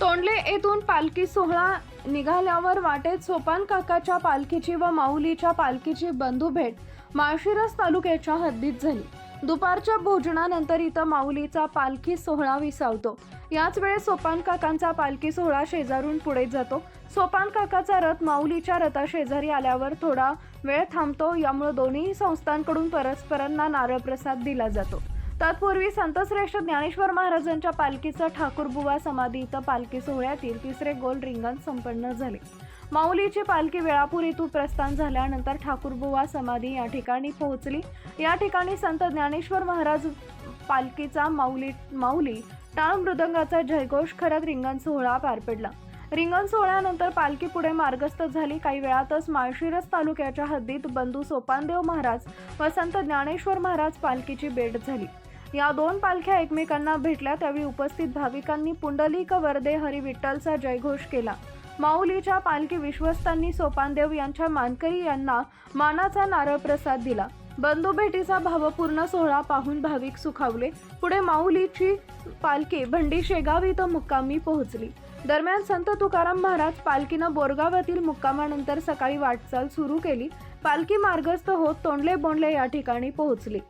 तोंडले येथून पालखी सोहळा निघाल्यावर वाटेत सोपान काकाच्या पालखीची व माऊलीच्या पालखीची बंधुभेट माळशिरस तालुक्याच्या हद्दीत झाली. दुपारच्या भोजनानंतर इथं माऊलीचा पालखी सोहळा विसावतो. याच वेळेस सोपान काकांचा पालखी सोहळा शेजारून पुढे जातो. सोपान काकाचा रथ माऊलीच्या रथा शेजारी आल्यावर थोडा वेळ थांबतो. यामुळे दोन्ही संस्थांकडून परस्परांना नारळ प्रसाद दिला जातो. तत्पूर्वी संतश्रेष्ठ ज्ञानेश्वर महाराजांच्या पालखीचं ठाकूरबुवा समाधी इथं पालखी सोहळ्यातील तिसरे गोल रिंगण संपन्न झाले. माऊलीची पालखी वेळापूर इथून प्रस्थान झाल्यानंतर ठाकूरबुवा समाधी या ठिकाणी पोहोचली. या ठिकाणी संत ज्ञानेश्वर महाराज पालखीचा माऊली माऊली टाळ मृदंगाचा जयघोष करत रिंगण सोहळा पार पडला. रिंगण सोहळ्यानंतर पालखी पुढे मार्गस्थ झाली. काही वेळातच माळशिरस तालुक्याच्या हद्दीत बंधू सोपानदेव महाराज व संत ज्ञानेश्वर महाराज पालखीची भेट झाली. या दोन पालख्या एकमेकांना भेटल्या. त्यावेळी उपस्थित भाविकांनी पुंडलिक वरदे हरिविठ्ठलचा जयघोष केला. माऊलीच्या पालखी विश्वस्तांनी सोपानदेव यांच्या मानकरी यांना मानाचा नारळ प्रसाद दिला. बंधू भेटीचा भावपूर्ण सोहळा पाहून भाविक सुखावले. पुढे माऊलीची पालखी भंडी शेगाव इथं मुक्कामी पोहोचली. दरम्यान संत तुकाराम महाराज पालखीनं बोरगावातील मुक्कामानंतर सकाळी वाटचाल सुरू केली. पालखी मार्गस्थ होत तोंडले बोंडले या ठिकाणी पोहोचली.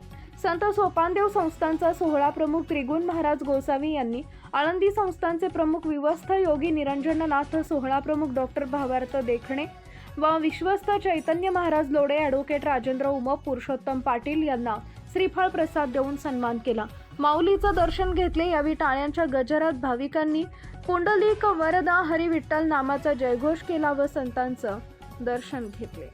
संत सोपानदेव संस्थांचा सोहळा प्रमुख त्रिगुण महाराज गोसावी यांनी आळंदी संस्थांचे प्रमुख विवस्थ योगी निरंजननाथ सोहळा प्रमुख डॉक्टर भावार्थ देखणे व विश्वस्त चैतन्य महाराज लोडे ॲडव्होकेट राजेंद्र उमप पुरुषोत्तम पाटील यांना श्रीफळ प्रसाद देऊन सन्मान केला. माऊलीचं दर्शन घेतले यावेळी टाळ्यांच्या गजरात भाविकांनी पुंडलिक वरदा हरिविठ्ठल नामाचा जयघोष केला व संतांचं दर्शन घेतले.